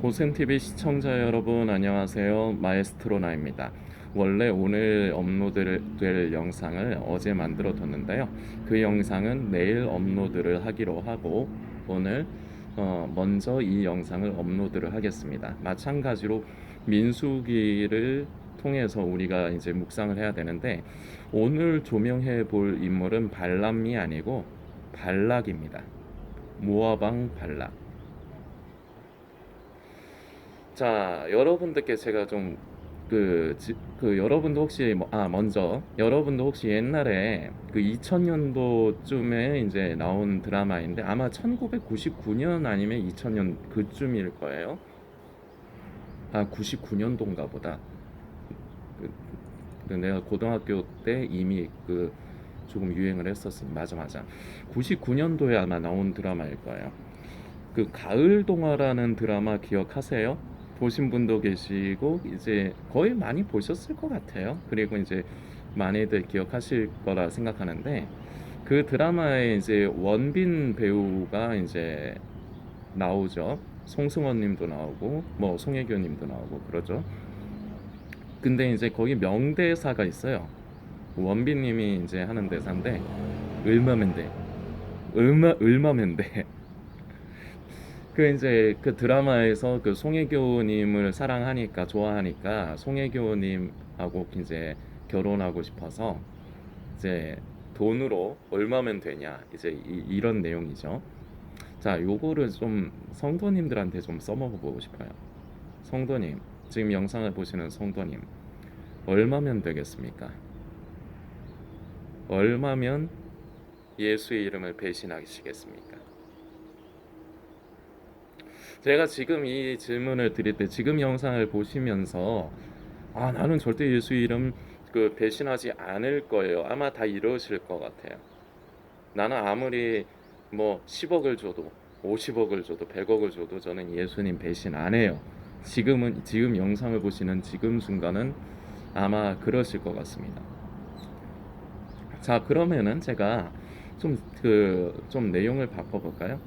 고센TV 시청자 여러분 안녕하세요. 마에스트로 나입니다. 원래 오늘 업로드될 영상을 어제 만들어 뒀는데요. 그 영상은 내일 업로드를 하기로 하고 오늘 어, 먼저 이 영상을 업로드를 하겠습니다. 마찬가지로 민수기를 통해서 우리가 이제 묵상을 해야 되는데 오늘 조명해 볼 인물은 발람이 아니고 발락입니다. 모아방 발락 자, 여러분들께 제가 좀 그, 지- 그 여러분도 혹시 뭐, 아 먼저 여러분도 혹시 옛날에 그 2000년도쯤에 이제 나온 드라마인데 아마 1999년 아니면 2000년 그쯤일 거예요. 아 99년도인가 보다. 그, 그 내가 고등학교 때 이미 그 조금 유행을 했었어. 맞아 맞아. 99년도에 아마 나온 드라마일 거예요. 그 가을 동화라는 드라마 기억하세요? 보신 분도 계시고 이제 거의 많이 보셨을 것 같아요. 그리고 이제 많이들 기억하실 거라 생각하는데 그 드라마에 이제 원빈 배우가 이제 나오죠. 송승헌 님도 나오고 뭐 송혜교 님도 나오고 그러죠. 근데 이제 거기 명대사가 있어요. 원빈 님이 이제 하는 대사인데 얼마면 돼. 얼마 얼마면 돼. 그 이제 그 드라마에서 그 송혜교님을 사랑하니까 좋아하니까 송혜교님하고 이제 결혼하고 싶어서 이제 돈으로 얼마면 되냐 이제 이, 런 내용이죠. 자, 요거를 좀 성도님들한테 좀 써먹어 보고 싶어요. 성도님, 지금 영상을 보시는 성도님, 얼마면 되겠습니까? 얼마면 예수의 이름을 배신하시겠습니까? 제가 지금 이 질문을 드릴 때 지금 영상을 보시면서 아 나는 절대 예수 이름 그 배신하지 않을 거예요. 아마 다 이러실 것 같아요. 나는 아무리 뭐 10억을 줘도 50억을 줘도 100억을 줘도 저는 예수님 배신 안 해요. 지금은 지금 영상을 보시는 지금 순간은 아마 그러실 것 같습니다. 자 그러면은 제가 좀 그좀 내용을 바꿔볼까요?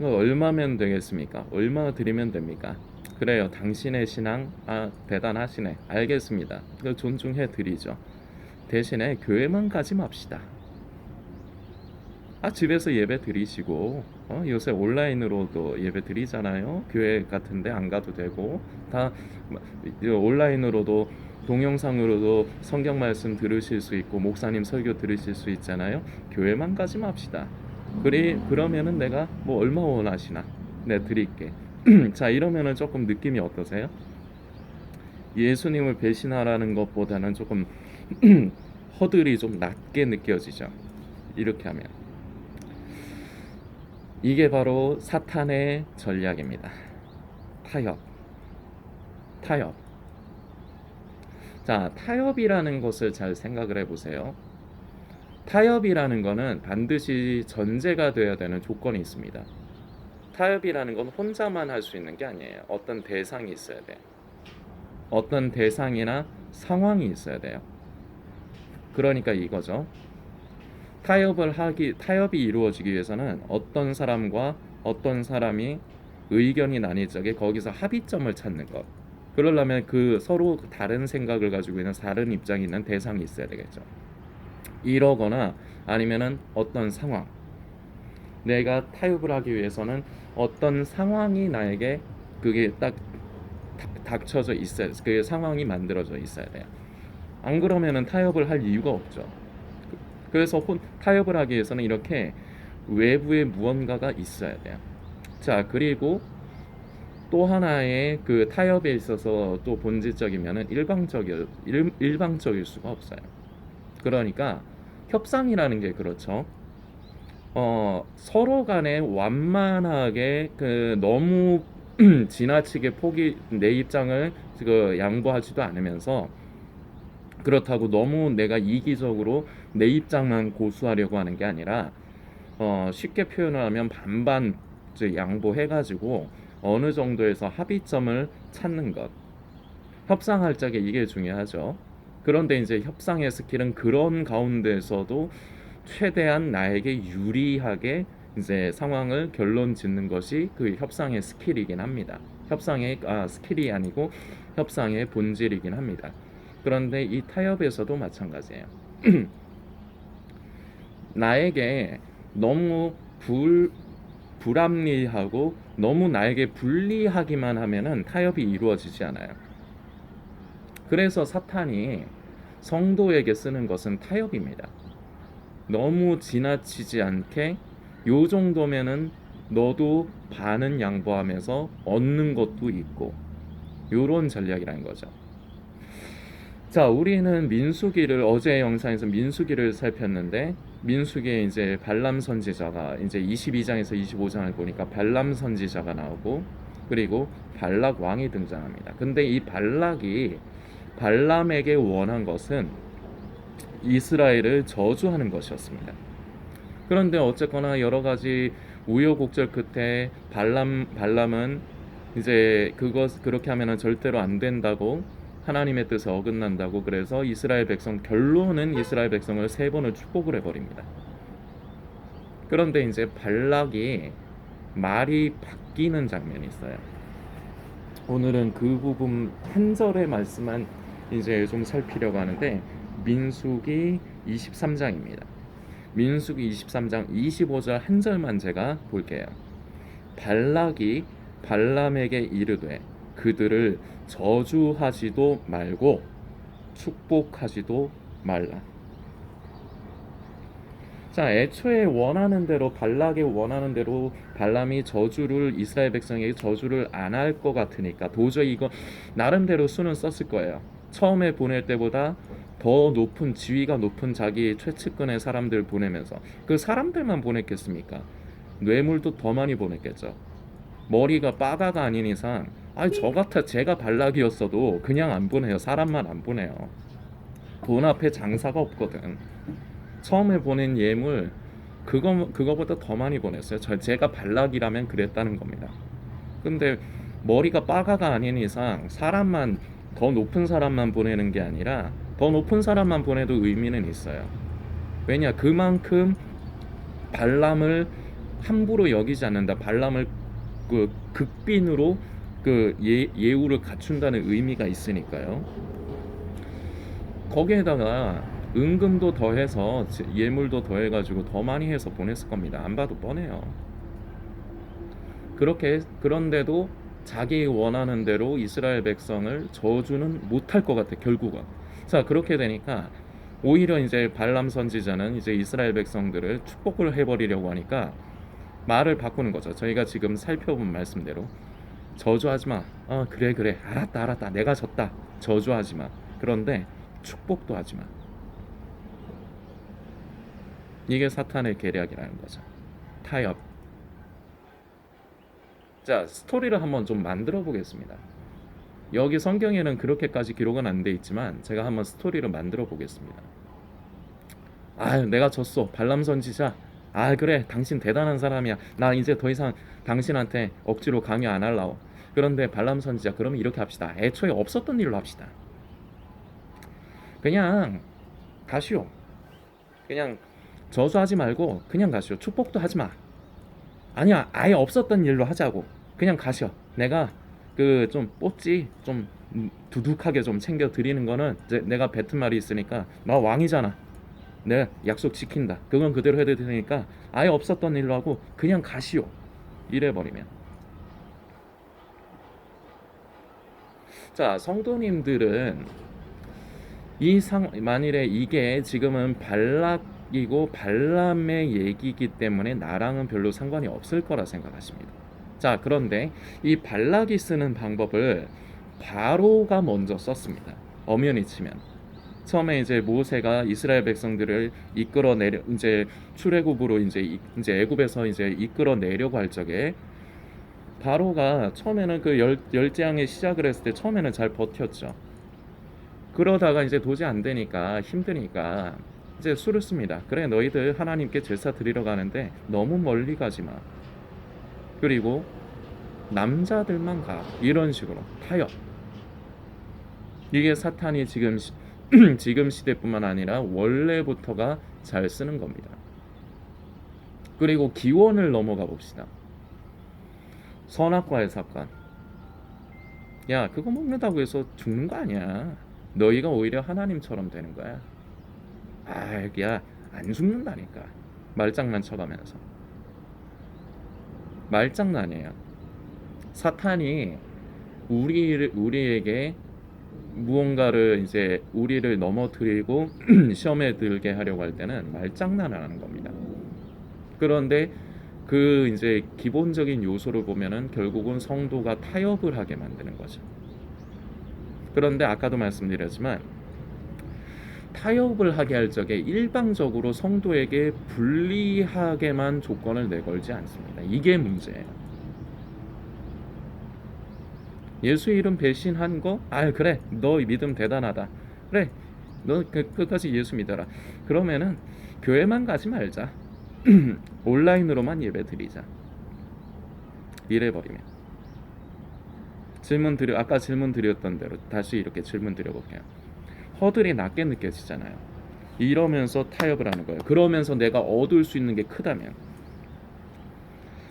이거 얼마면 되겠습니까? 얼마 드리면 됩니까? 그래요. 당신의 신앙 아 대단하시네. 알겠습니다. 그 존중해 드리죠. 대신에 교회만 가지 맙시다. 아 집에서 예배 드리시고 어, 요새 온라인으로도 예배 드리잖아요. 교회 같은데 안 가도 되고 다 온라인으로도 동영상으로도 성경 말씀 들으실 수 있고 목사님 설교 들으실 수 있잖아요. 교회만 가지 맙시다. 그리 그러면은 내가 뭐 얼마 원하시나 내 드릴게. 자 이러면은 조금 느낌이 어떠세요? 예수님을 배신하라는 것보다는 조금 허들이 좀 낮게 느껴지죠. 이렇게 하면 이게 바로 사탄의 전략입니다. 타협, 타협. 자 타협이라는 것을 잘 생각을 해보세요. 타협이라는 것은 반드시 전제가 되어야 되는 조건이 있습니다. 타협이라는 건 혼자만 할 수 있는 게 아니에요. 어떤 대상이 있어야 돼요. 어떤 대상이나 상황이 있어야 돼요. 그러니까 이거죠. 타협을 하기 타협이 이루어지기 위해서는 어떤 사람과 어떤 사람이 의견이 나뉠 적에 거기서 합의점을 찾는 것. 그러려면 그 서로 다른 생각을 가지고 있는 다른 입장이 있는 대상이 있어야 되겠죠. 이러거나 아니면은 어떤 상황 내가 타협을 하기 위해서는 어떤 상황이 나에게 그게 딱 닥- 닥쳐져 있어야 그 상황이 만들어져 있어야 돼요. 안 그러면은 타협을 할 이유가 없죠. 그- 그래서 혼, 타협을 하기 위해서는 이렇게 외부에 무언가가 있어야 돼요. 자 그리고 또 하나의 그 타협에 있어서 또 본질적이면은 일방적일 일, 일방적일 수가 없어요. 그러니까 협상이라는 게 그렇죠. 어, 서로 간에 완만하게 그 너무 지나치게 포기 내 입장을 그 양보하지도 않으면서 그렇다고 너무 내가 이기적으로 내 입장만 고수하려고 하는 게 아니라 어, 쉽게 표현을 하면 반반 양보해가지고 어느 정도에서 합의점을 찾는 것 협상할 적에 이게 중요하죠. 그런데 이제 협상의 스킬은 그런 가운데서도 최대한 나에게 유리하게 이제 상황을 결론 짓는 것이 그 협상의 스킬이긴 합니다. 협상의 아 스킬이 아니고 협상의 본질이긴 합니다. 그런데 이 타협에서도 마찬가지예요. 나에게 너무 불 불합리하고 너무 나에게 불리하기만 하면은 타협이 이루어지지 않아요. 그래서 사탄이 성도에게 쓰는 것은 타협입니다. 너무 지나치지 않게 요 정도면은 너도 반은 양보하면서 얻는 것도 있고 요런 전략이라는 거죠. 자, 우리는 민수기를 어제 영상에서 민수기를 살폈는데 민수기에 이제 발람 선지자가 이제 22장에서 25장을 보니까 발람 선지자가 나오고 그리고 발락 왕이 등장합니다. 근데 이 발락이 발람에게 원한 것은 이스라엘을 저주하는 것이었습니다. 그런데 어쨌거나 여러 가지 우여곡절 끝에 발람 발람은 이제 그것 그렇게 하면은 절대로 안 된다고 하나님의 뜻에 어긋난다고 그래서 이스라엘 백성 결론은 이스라엘 백성을 세 번을 축복을 해버립니다. 그런데 이제 발락이 말이 바뀌는 장면이 있어요. 오늘은 그 부분 한 절의 말씀만 이제 좀 살피려고 하는데 민수기 23장입니다. 민수기 23장 25절 한 절만 제가 볼게요. 발락이 발람에게 이르되 그들을 저주하지도 말고 축복하지도 말라. 자, 애초에 원하는 대로 발락이 원하는 대로 발람이 저주를 이스라엘 백성에게 저주를 안 할 것 같으니까 도저히 이거 나름대로 수는 썼을 거예요. 처음에 보낼 때보다 더 높은 지위가 높은 자기 최측근의 사람들 보내면서 그 사람들만 보냈겠습니까? 뇌물도 더 많이 보냈겠죠. 머리가 빠가가 아닌 이상 아니 저 같아 제가 발락이었어도 그냥 안 보내요. 사람만 안 보내요. 돈 앞에 장사가 없거든. 처음에 보낸 예물 그거 그거보다 더 많이 보냈어요. 저 제가 발락이라면 그랬다는 겁니다. 근데 머리가 빠가가 아닌 이상 사람만 더 높은 사람만 보내는 게 아니라 더 높은 사람만 보내도 의미는 있어요. 왜냐 그만큼 발람을 함부로 여기지 않는다. 발람을 그 극빈으로 그 예, 예우를 갖춘다는 의미가 있으니까요. 거기에다가 은금도 더해서 예물도 더해가지고 더 많이 해서 보냈을 겁니다. 안 봐도 뻔해요. 그렇게 그런데도 자기 원하는 대로 이스라엘 백성을 저주는 못할 것 같아 결국은. 자 그렇게 되니까 오히려 이제 발람 선지자는 이제 이스라엘 백성들을 축복을 해버리려고 하니까 말을 바꾸는 거죠. 저희가 지금 살펴본 말씀대로 저주하지 마. 어 그래 그래 알았다 알았다 내가 졌다. 저주하지 마. 그런데 축복도 하지 마. 이게 사탄의 계략이라는 거죠. 타협. 자 스토리를 한번 좀 만들어 보겠습니다. 여기 성경에는 그렇게까지 기록은 안 돼 있지만 제가 한번 스토리를 만들어 보겠습니다. 아, 내가 졌어. 발람 선지자. 아, 그래. 당신 대단한 사람이야. 나 이제 더 이상 당신한테 억지로 강요 안 할라오. 그런데 발람 선지자 그러면 이렇게 합시다. 애초에 없었던 일로 합시다. 그냥 가시오. 그냥 저주하지 말고 그냥 가시오. 축복도 하지 마. 아니야, 아예 없었던 일로 하자고. 그냥 가시오. 내가 그 좀 뽀찌 좀 두둑하게 좀 챙겨 드리는 거는 이제 내가 뱉은 말이 있으니까 나 왕이잖아. 내가 약속 지킨다. 그건 그대로 해도 되니까 아예 없었던 일로 하고 그냥 가시오. 이래 버리면. 자, 성도님들은 이 상 만일에 이게 지금은 발락 이고 발람의 얘기이기 때문에 나랑은 별로 상관이 없을 거라 생각하십니다. 자, 그런데 이 발락이 쓰는 방법을 바로가 먼저 썼습니다. 엄연히 치면 처음에 이제 모세가 이스라엘 백성들을 이끌어 내려 이제 출애굽으로 이제 이- 이제 애굽에서 이제 이끌어 내려고 할 적에 바로가 처음에는 그 열, 열재앙의 시작을 했을 때 처음에는 잘 버텼죠. 그러다가 이제 도저히 안 되니까 힘드니까 이제 수를 씁니다. 그래 너희들 하나님께 제사 드리러 가는데 너무 멀리 가지 마. 그리고 남자들만 가 이런 식으로 타협. 이게 사탄이 지금 시, 지금 시대뿐만 아니라 원래부터가 잘 쓰는 겁니다. 그리고 기원을 넘어가 봅시다. 선악과의 사건. 야, 그거 먹는다고 해서 죽는 거 아니야. 너희가 오히려 하나님처럼 되는 거야. 아, 야, 안 죽는다니까. 말장난 쳐가면서. 말장난이에요. 사탄이 우리를 우리에게 무언가를 이제 우리를 넘어뜨리고 시험에 들게 하려고 할 때는 말장난을 하는 겁니다. 그런데 그 이제 기본적인 요소를 보면은 결국은 성도가 타협을 하게 만드는 거죠. 그런데 아까도 말씀드렸지만 타협을 하게 할 적에 일방적으로 성도에게 불리하게만 조건을 내걸지 않습니다. 이게 문제예요. 예수 이름 배신한 거? 아 그래 너 믿음 대단하다. 그래 너 그, 끝까지 예수 믿어라. 그러면은 교회만 가지 말자. 온라인으로만 예배 드리자. 이래버리면 질문 드려 아까 질문 드렸던 대로 다시 이렇게 질문 드려볼게요. 허들이 낮게 느껴지잖아요. 이러면서 타협을 하는 거예요. 그러면서 내가 얻을 수 있는 게 크다면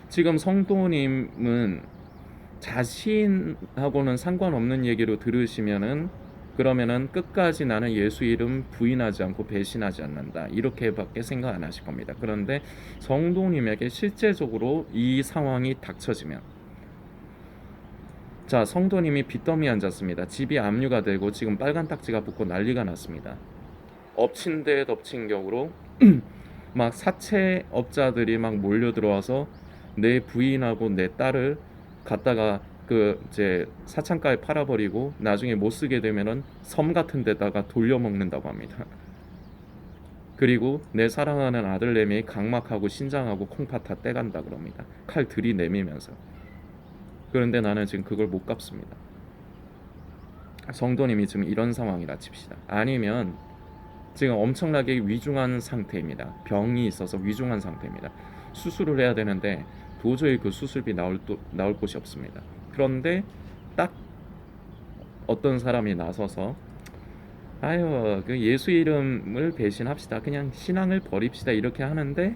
지금 성도님은 자신하고는 상관없는 얘기로 들으시면은 그러면은 끝까지 나는 예수 이름 부인하지 않고 배신하지 않는다 이렇게밖에 생각 안 하실 겁니다. 그런데 성도님에게 실제적으로 이 상황이 닥쳐지면 자 성도님이 빚더미 앉았습니다. 집이 압류가 되고 지금 빨간 딱지가 붙고 난리가 났습니다. 엎친 데 덮친 격으로 막 사채업자들이 막 몰려 들어와서 내 부인하고 내 딸을 갖다가 그 이제 사창가에 팔아버리고 나중에 못 쓰게 되면은 섬 같은 데다가 돌려먹는다고 합니다. 그리고 내 사랑하는 아들 내미 각막하고 신장하고 콩팥 다 떼간다 그럽니다. 칼 들이내밀면서. 그런데 나는 지금 그걸 못 갚습니다. 성도님이 지금 이런 상황이라 칩시다. 아니면 지금 엄청나게 위중한 상태입니다. 병이 있어서 위중한 상태입니다. 수술을 해야 되는데 도저히 그 수술비 나올 또, 나올 곳이 없습니다. 그런데 딱 어떤 사람이 나서서 아유 그 예수 이름을 배신합시다. 그냥 신앙을 버립시다. 이렇게 하는데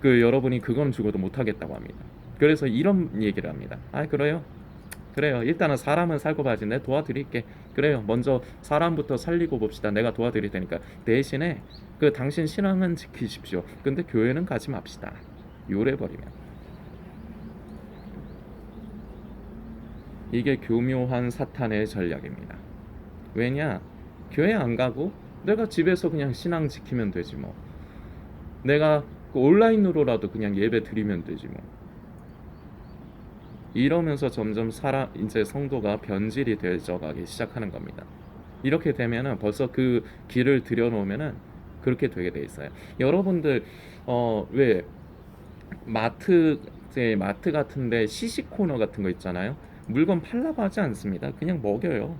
그 여러분이 그건 죽어도 못 하겠다고 합니다. 그래서 이런 얘기를 합니다. 아 그래요. 그래요. 일단은 사람은 살고 봐야지. 내 도와드릴게. 그래요. 먼저 사람부터 살리고 봅시다. 내가 도와드릴 테니까 대신에 그 당신 신앙은 지키십시오. 근데 교회는 가지 맙시다. 요래 버리면 이게 교묘한 사탄의 전략입니다. 왜냐? 교회 안 가고 내가 집에서 그냥 신앙 지키면 되지 뭐. 내가 그 온라인으로라도 그냥 예배 드리면 되지 뭐. 이러면서 점점 사람 이제 성도가 변질이 되져 가기 시작하는 겁니다. 이렇게 되면은 벌써 그 길을 들여놓으면은 그렇게 되게 돼 있어요. 여러분들 어 왜 마트 이제 마트 같은데 시식 코너 같은 거 있잖아요. 물건 팔라고 하지 않습니다. 그냥 먹여요.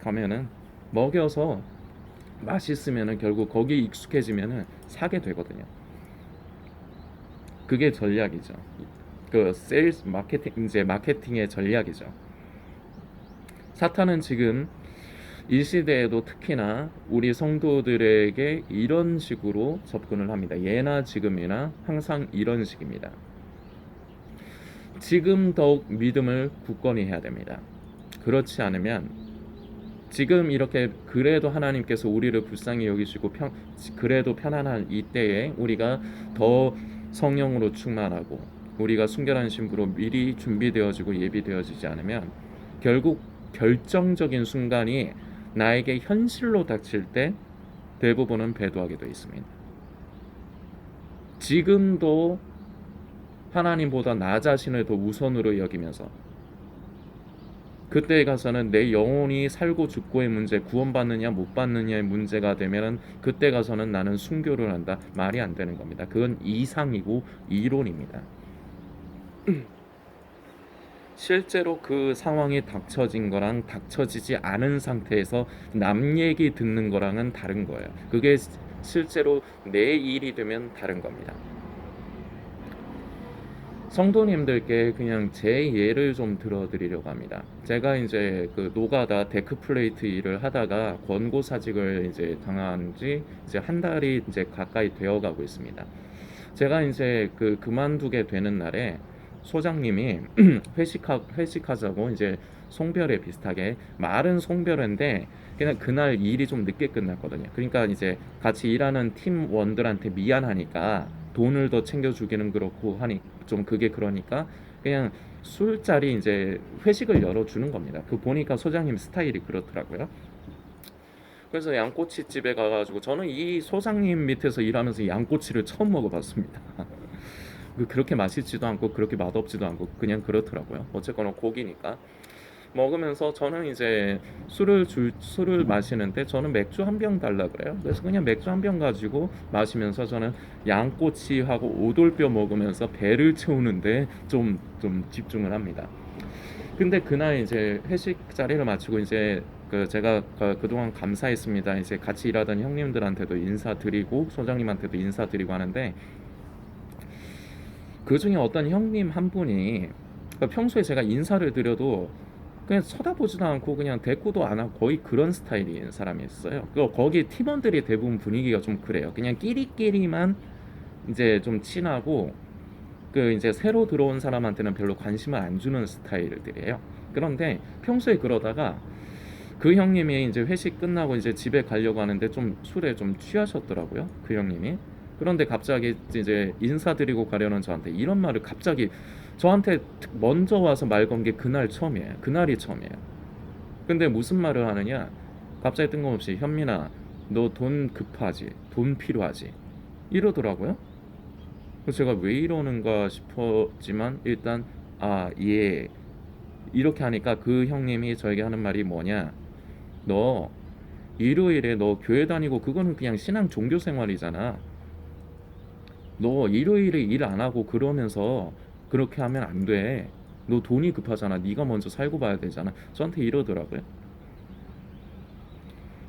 가면은 먹여서 맛있으면은 결국 거기 익숙해지면은 사게 되거든요. 그게 전략이죠. 그 세일스 마케팅 이제 마케팅의 전략이죠. 사탄은 지금 이 시대에도 특히나 우리 성도들에게 이런 식으로 접근을 합니다. 예나 지금이나 항상 이런 식입니다. 지금 더욱 믿음을 굳건히 해야 됩니다. 그렇지 않으면 지금 이렇게 그래도 하나님께서 우리를 불쌍히 여기시고 편, 그래도 편안한 이때에 우리가 더 성령으로 충만하고 우리가 순결한 신부로 미리 준비되어지고 예비되어지지 않으면 결국 결정적인 순간이 나에게 현실로 닥칠 때 대부분은 배도하게 되어 있습니다. 지금도 하나님보다 나 자신을 더 우선으로 여기면서 그때 가서는 내 영혼이 살고 죽고의 문제, 구원받느냐 못 받느냐의 문제가 되면은 그때 가서는 나는 순교를 한다. 말이 안 되는 겁니다. 그건 이상이고 이론입니다. 실제로 그 상황이 닥쳐진 거랑 닥쳐지지 않은 상태에서 남 얘기 듣는 거랑은 다른 거예요. 그게 실제로 내 일이 되면 다른 겁니다. 성도님들께 그냥 제 예를 좀 들어드리려고 합니다. 제가 이제 그 노가다 데크 플레이트 일을 하다가 권고 사직을 이제 당한 지 이제 한 달이 이제 가까이 되어 가고 있습니다. 제가 이제 그 그만두게 되는 날에 소장님이 회식하 회식하자고 이제 송별회 비슷하게 말은 송별회인데 그냥 그날 일이 좀 늦게 끝났거든요. 그러니까 이제 같이 일하는 팀원들한테 미안하니까 돈을 더 챙겨주기는 그렇고 하니 좀 그게 그러니까 그냥 술자리 이제 회식을 열어주는 겁니다. 그 보니까 소장님 스타일이 그렇더라고요. 그래서 양꼬치 집에 가가지고 저는 이 소장님 밑에서 일하면서 양꼬치를 처음 먹어봤습니다. 그 그렇게 맛있지도 않고 그렇게 맛없지도 않고 그냥 그렇더라고요. 어쨌거나 고기니까 먹으면서 저는 이제 술을 줄 술을 마시는데 저는 맥주 한 병 달라 그래요. 그래서 그냥 맥주 한 병 가지고 마시면서 저는 양꼬치하고 오돌뼈 먹으면서 배를 채우는데 좀 좀 집중을 합니다. 근데 그날 이제 회식 자리를 마치고 이제 그 제가 그- 그동안 감사했습니다. 이제 같이 일하던 형님들한테도 인사드리고 소장님한테도 인사드리고 하는데 그 중에 어떤 형님 한 분이 그러니까 평소에 제가 인사를 드려도 그냥 쳐다보지도 않고 그냥 대꾸도 안 하고 거의 그런 스타일인 사람이 있어요. 그 거기 팀원들이 대부분 분위기가 좀 그래요. 그냥 끼리끼리만 이제 좀 친하고 그 이제 새로 들어온 사람한테는 별로 관심을 안 주는 스타일들이에요. 그런데 평소에 그러다가 그 형님이 이제 회식 끝나고 이제 집에 가려고 하는데 좀 술에 좀 취하셨더라고요. 그 형님이. 그런데 갑자기 이제 인사드리고 가려는 저한테 이런 말을 갑자기 저한테 특- 먼저 와서 말 건 게 그날 처음이에요. 그날이 처음이에요. 근데 무슨 말을 하느냐? 갑자기 뜬금없이 현민아, 너 돈 급하지? 돈 필요하지? 이러더라고요. 제가 왜 이러는가 싶었지만 일단 아, 예. 이렇게 하니까 그 형님이 저에게 하는 말이 뭐냐? 너 일요일에 너 교회 다니고 그거는 그냥 신앙 종교 생활이잖아. 너 일요일에 일 안 하고 그러면서 그렇게 하면 안 돼. 너 돈이 급하잖아. 네가 먼저 살고 봐야 되잖아. 저한테 이러더라고요.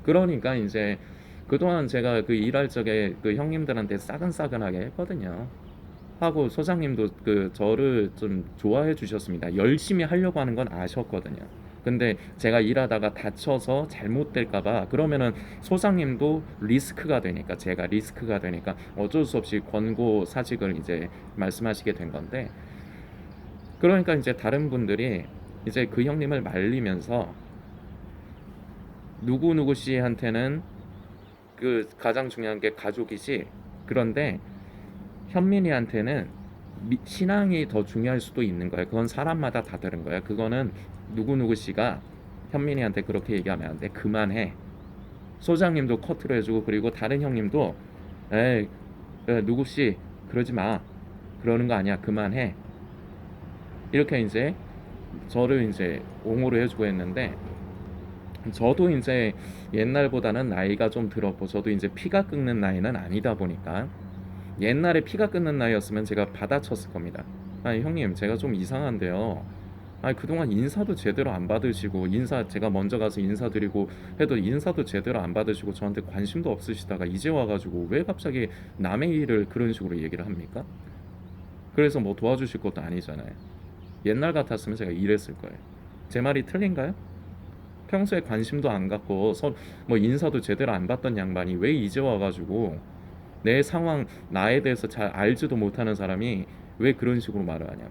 그러니까 이제 그동안 제가 그 일할 적에 그 형님들한테 싸근싸근하게 했거든요. 하고 소장님도 그 저를 좀 좋아해 주셨습니다. 열심히 하려고 하는 건 아셨거든요. 근데 제가 일하다가 다쳐서 잘못될까봐 그러면은 소장님도 리스크가 되니까 제가 리스크가 되니까 어쩔 수 없이 권고 사직을 이제 말씀하시게 된 건데 그러니까 이제 다른 분들이 이제 그 형님을 말리면서 누구 누구 씨한테는 그 가장 중요한 게 가족이지 그런데 현민이한테는 미- 신앙이 더 중요할 수도 있는 거예요. 그건 사람마다 다 다른 거예요. 그거는 누구누구 씨가 현민이한테 그렇게 얘기하면 안 돼. 그만해. 소장님도 커트로 해주고 그리고 다른 형님도 에이 에, 누구 씨 그러지 마. 그러는 거 아니야. 그만해. 이렇게 이제 저를 이제 옹호를 해주고 했는데 저도 이제 옛날보다는 나이가 좀 들었고 저도 이제 피가 끓는 나이는 아니다 보니까 옛날에 피가 끓는 나이였으면 제가 받아쳤을 겁니다. 아니 형님 제가 좀 이상한데요. 아니 그동안 인사도 제대로 안 받으시고 인사 제가 먼저 가서 인사드리고 해도 인사도 제대로 안 받으시고 저한테 관심도 없으시다가 이제 와가지고 왜 갑자기 남의 일을 그런 식으로 얘기를 합니까? 그래서 뭐 도와주실 것도 아니잖아요. 옛날 같았으면 제가 이랬을 거예요. 제 말이 틀린가요? 평소에 관심도 안 갖고 서, 뭐 인사도 제대로 안 받던 양반이 왜 이제 와가지고 내 상황 나에 대해서 잘 알지도 못하는 사람이 왜 그런 식으로 말을 하냐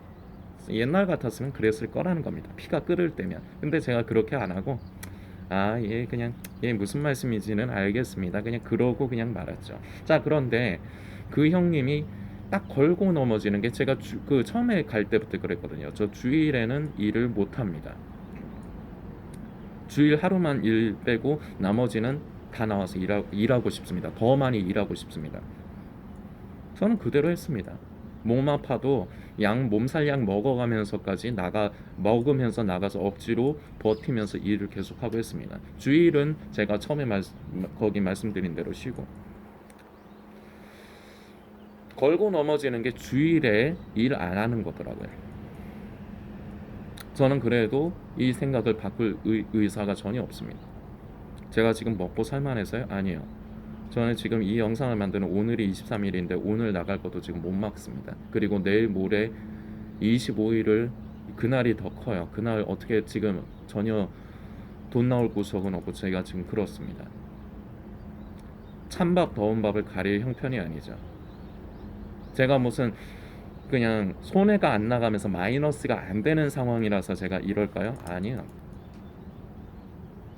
옛날 같았으면 그랬을 거라는 겁니다 피가 끓을 때면 근데 제가 그렇게 안 하고 아 예 그냥 예 무슨 말씀인지는 알겠습니다 그냥 그러고 그냥 말았죠 자 그런데 그 형님이 딱 걸고 넘어지는 게 제가 주, 그 처음에 갈 때부터 그랬거든요 저 주일에는 일을 못 합니다 주일 하루만 일 빼고 나머지는 다 나와서 일하, 일하고 싶습니다. 더 많이 일하고 싶습니다. 저는 그대로 했습니다. 몸 아파도 약 몸살 약 먹어가면서까지 나가 먹으면서 나가서 억지로 버티면서 일을 계속하고 했습니다. 주일은 제가 처음에 말, 거기 말씀드린 대로 쉬고 걸고 넘어지는 게 주일에 일 안 하는 거더라고요. 저는 그래도 이 생각을 바꿀 의, 의사가 전혀 없습니다. 제가 지금 먹고 살만해서요? 아니에요. 저는 지금 이 영상을 만드는 오늘이 23일인데 오늘 나갈 것도 지금 못 막습니다. 그리고 내일 모레 25일을 그날이 더 커요. 그날 어떻게 지금 전혀 돈 나올 구석은 없고 제가 지금 그렇습니다. 찬밥 더운 밥을 가릴 형편이 아니죠. 제가 무슨 그냥 손해가 안 나가면서 마이너스가 안 되는 상황이라서 제가 이럴까요? 아니요.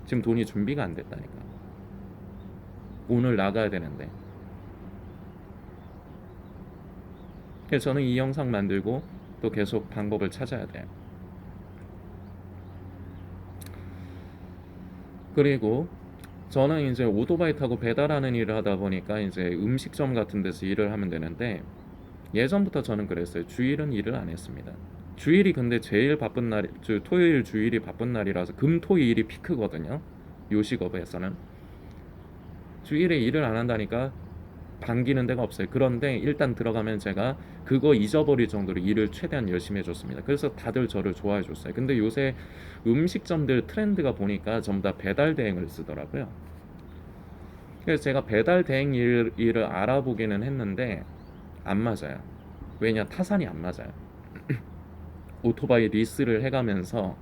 지금 돈이 준비가 안 됐다니까. 오늘 나가야 되는데. 그래서 저는 이 영상 만들고 또 계속 방법을 찾아야 돼요. 그리고 저는 이제 오토바이 타고 배달하는 일을 하다 보니까 이제 음식점 같은 데서 일을 하면 되는데 예전부터 저는 그랬어요. 주일은 일을 안 했습니다. 주일이 근데 제일 바쁜 주 토요일 주일이 바쁜 날이라서 금 토 일이 피크거든요. 요식업에서는 주일에 일을 안 한다니까 반기는 데가 없어요. 그런데 일단 들어가면 제가 그거 잊어버릴 정도로 일을 최대한 열심히 해줬습니다. 그래서 다들 저를 좋아해 줬어요. 근데 요새 음식점들 트렌드가 보니까 전부 다 배달 대행을 쓰더라고요. 그래서 제가 배달 대행 일, 일을 알아보기는 했는데 안 맞아요. 왜냐 타산이 안 맞아요. 오토바이 리스를 해가면서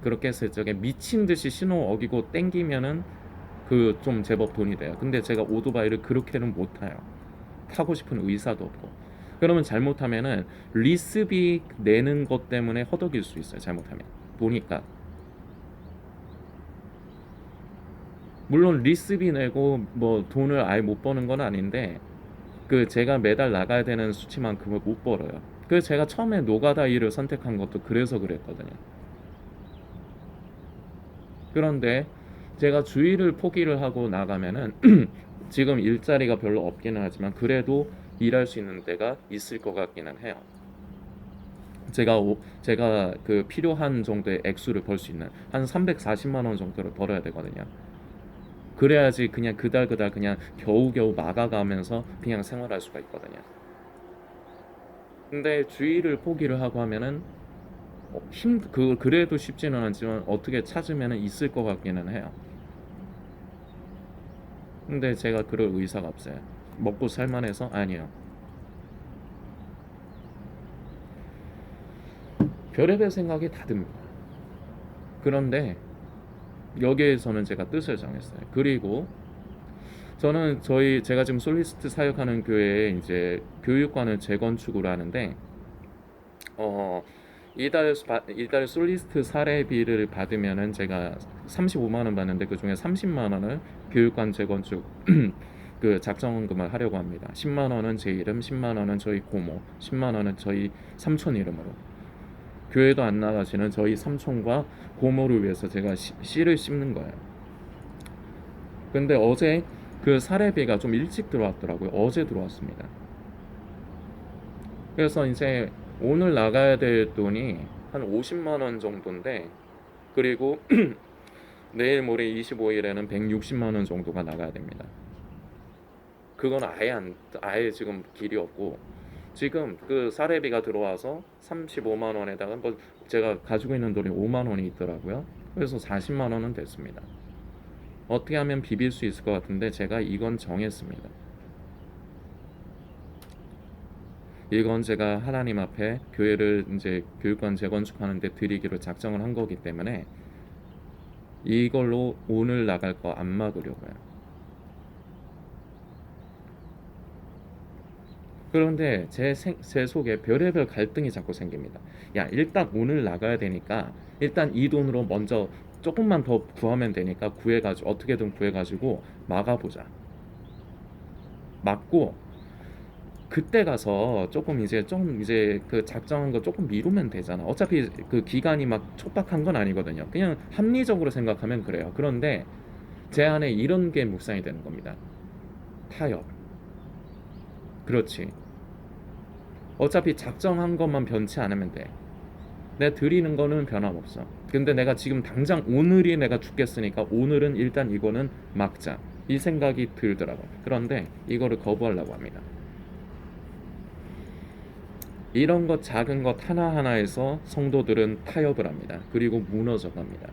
그렇게 해서 저게 미친 듯이 신호 어기고 땡기면은 그 좀 제법 돈이 돼요. 근데 제가 오토바이를 그렇게는 못 타요. 타고 싶은 의사도 없고. 그러면 잘못하면은 리스비 내는 것 때문에 허덕일 수 있어요. 잘못하면 보니까 물론 리스비 내고 뭐 돈을 아예 못 버는 건 아닌데 그 제가 매달 나가야 되는 수치만큼을 못 벌어요. 그래서 제가 처음에 노가다 일을 선택한 것도 그래서 그랬거든요. 그런데 제가 주일을 포기를 하고 나가면은 지금 일자리가 별로 없기는 하지만 그래도 일할 수 있는 데가 있을 것 같기는 해요. 제가 오- 제가 그 필요한 정도의 액수를 벌 수 있는 한 340만 원 정도를 벌어야 되거든요. 그래야지 그냥 그달 그달 그냥 겨우겨우 막아가면서 그냥 생활할 수가 있거든요. 근데 주일을 포기를 하고 하면은 어, 힘, 그, 그래도 쉽지는 않지만 어떻게 찾으면 있을 것 같기는 해요. 근데 제가 그럴 의사가 없어요. 먹고 살만해서 아니요. 별의별 생각이 다 듭니다. 그런데 여기에서는 제가 뜻을 정했어요. 그리고 저는 저희 제가 지금 솔리스트 사역하는 교회에 이제 교육관을 재건축을 하는데 어 이달 이달 솔리스트 사례비를 받으면은 제가 35만 원 받는데 그 중에 30만 원을 교육관 재건축 그 작정금을 하려고 합니다. 10만 원은 제 이름, 10만 원은 저희 고모, 10만 원은 저희 삼촌 이름으로. 교회도 안 나가시는 저희 삼촌과 고모를 위해서 제가 씨, 씨를 심는 거예요. 근데 어제 그 사례비가 좀 일찍 들어왔더라고요. 어제 들어왔습니다. 그래서 이제 오늘 나가야 될 돈이 한 50만 원 정도인데 그리고 내일 모레 25일에는 160만 원 정도가 나가야 됩니다. 그건 아예 안 아예 지금 길이 없고 지금 그 사례비가 들어와서 35만 원에다가 뭐 제가 가지고 있는 돈이 5만 원이 있더라고요. 그래서 40만 원은 됐습니다. 어떻게 하면 비빌 수 있을 것 같은데 제가 이건 정했습니다. 이건 제가 하나님 앞에 교회를 이제 교육관 재건축하는데 드리기로 작정을 한 거기 때문에 이걸로 오늘 나갈 거 안 막으려고요. 그런데 제, 생, 제 속에 별의별 갈등이 자꾸 생깁니다. 야, 일단 오늘 나가야 되니까 일단 이 돈으로 먼저 조금만 더 구하면 되니까 구해가지고 어떻게든 구해가지고 막아보자. 막고 그때 가서 조금 이제 좀 이제 그 작정한 거 조금 미루면 되잖아. 어차피 그 기간이 막 촉박한 건 아니거든요. 그냥 합리적으로 생각하면 그래요. 그런데 제 안에 이런 게 묵상이 되는 겁니다. 타협. 그렇지. 어차피 작정한 것만 변치 않으면 돼. 내 드리는 거는 변함없어. 근데 내가 지금 당장 오늘이 내가 죽겠으니까 오늘은 일단 이거는 막자. 이 생각이 들더라고. 그런데 이거를 거부하려고 합니다. 이런 것 작은 것 하나하나에서 성도들은 타협을 합니다. 그리고 무너져 갑니다.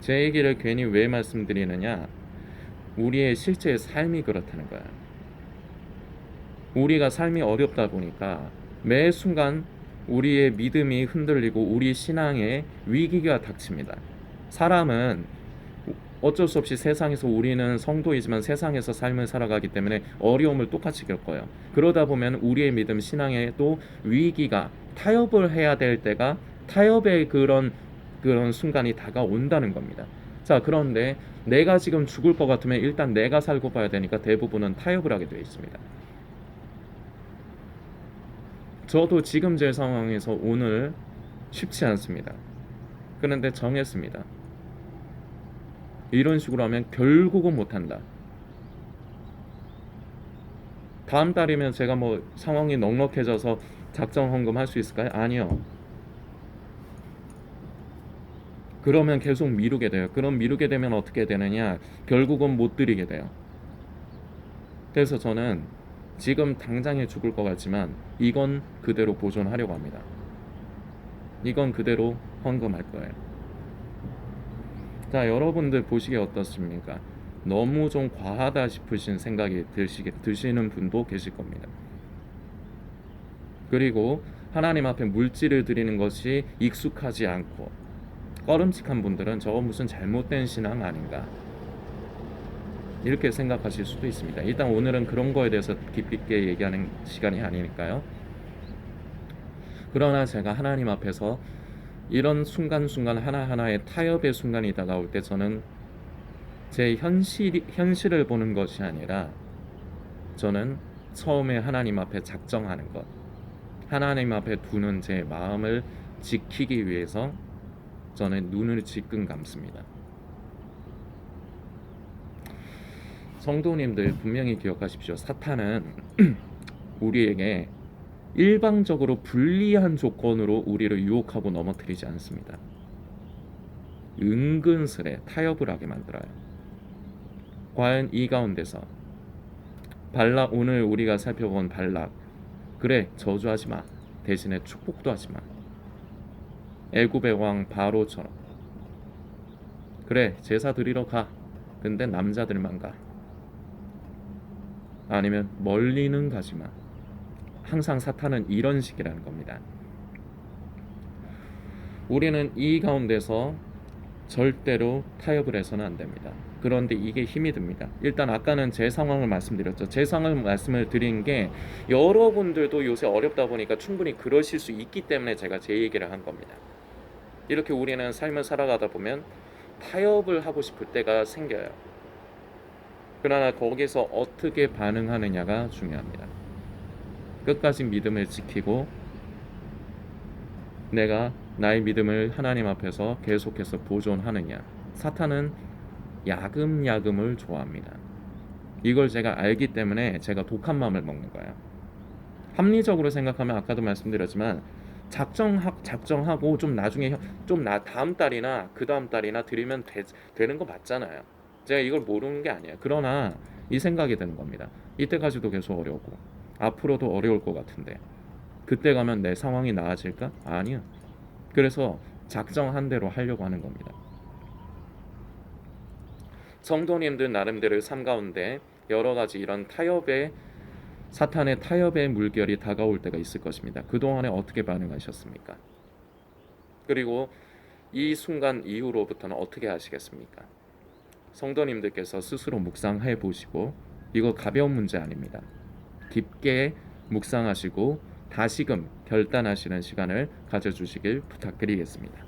제 얘기를 괜히 왜 말씀드리느냐? 우리의 실제 삶이 그렇다는 거야. 우리가 삶이 어렵다 보니까 매 순간 우리의 믿음이 흔들리고 우리 신앙에 위기가 닥칩니다. 사람은 어쩔 수 없이 세상에서 우리는 성도이지만 세상에서 삶을 살아가기 때문에 어려움을 똑같이 겪어요. 그러다 보면 우리의 믿음 신앙에도 위기가 타협을 해야 될 때가 타협의 그런 그런 순간이 다가온다는 겁니다. 자, 그런데 내가 지금 죽을 것 같으면 일단 내가 살고 봐야 되니까 대부분은 타협을 하게 되어 있습니다. 저도 지금 제 상황에서 오늘 쉽지 않습니다. 그런데 정했습니다. 이런 식으로 하면 결국은 못한다. 다음 달이면 제가 뭐 상황이 넉넉해져서 작정 헌금 할 수 있을까요? 아니요. 그러면 계속 미루게 돼요. 그럼 미루게 되면 어떻게 되느냐? 결국은 못 드리게 돼요. 그래서 저는 지금 당장에 죽을 것 같지만 이건 그대로 보존하려고 합니다. 이건 그대로 헌금할 거예요. 자, 여러분들 보시기에 어떻습니까? 너무 좀 과하다 싶으신 생각이 드시게, 드시는 분도 계실 겁니다. 그리고 하나님 앞에 물질을 드리는 것이 익숙하지 않고 꺼름직한 분들은 저거 무슨 잘못된 신앙 아닌가 이렇게 생각하실 수도 있습니다. 일단 오늘은 그런 거에 대해서 깊이 있게 얘기하는 시간이 아니니까요. 그러나 제가 하나님 앞에서 이런 순간순간 하나하나의 타협의 순간이 다가올 때 저는 제 현실 현실을 보는 것이 아니라 저는 처음에 하나님 앞에 작정하는 것, 하나님 앞에 두는 제 마음을 지키기 위해서 저는 눈을 지끈 감습니다. 성도님들 분명히 기억하십시오. 사탄은 우리에게 일방적으로 불리한 조건으로 우리를 유혹하고 넘어뜨리지 않습니다. 은근슬에 타협을 하게 만들어요. 과연 이 가운데서 발락 오늘 우리가 살펴본 발락 그래 저주하지 마. 대신에 축복도 하지 마. 애굽의 왕 바로처럼. 그래 제사 드리러 가. 근데 남자들만 가. 아니면 멀리는 가지 마 항상 사탄은 이런 식이라는 겁니다. 우리는 이 가운데서 절대로 타협을 해서는 안 됩니다. 그런데 이게 힘이 듭니다. 일단 아까는 제 상황을 말씀드렸죠. 제 상황을 말씀을 드린 게 여러분들도 요새 어렵다 보니까 충분히 그러실 수 있기 때문에 제가 제 얘기를 한 겁니다. 이렇게 우리는 삶을 살아가다 보면 타협을 하고 싶을 때가 생겨요. 그러나 거기서 어떻게 반응하느냐가 중요합니다. 끝까지 믿음을 지키고 내가 나의 믿음을 하나님 앞에서 계속해서 보존하느냐. 사탄은 야금야금을 좋아합니다. 이걸 제가 알기 때문에 제가 독한 마음을 먹는 거예요. 합리적으로 생각하면 아까도 말씀드렸지만 작정 작정하고 좀 나중에 좀 나 다음 달이나 그 다음 달이나 드리면 되, 되는 거 맞잖아요. 제가 이걸 모르는 게 아니에요. 그러나 이 생각이 드는 겁니다. 이때까지도 계속 어려웠고 앞으로도 어려울 것 같은데 그때 가면 내 상황이 나아질까? 아니요. 그래서 작정한 대로 하려고 하는 겁니다. 성도님들 나름대로 삶 가운데 여러 가지 이런 타협의 사탄의 타협의 물결이 다가올 때가 있을 것입니다. 그동안에 어떻게 반응하셨습니까? 그리고 이 순간 이후로부터는 어떻게 하시겠습니까? 성도님들께서 스스로 묵상해 보시고 이거 가벼운 문제 아닙니다. 깊게 묵상하시고 다시금 결단하시는 시간을 가져주시길 부탁드리겠습니다.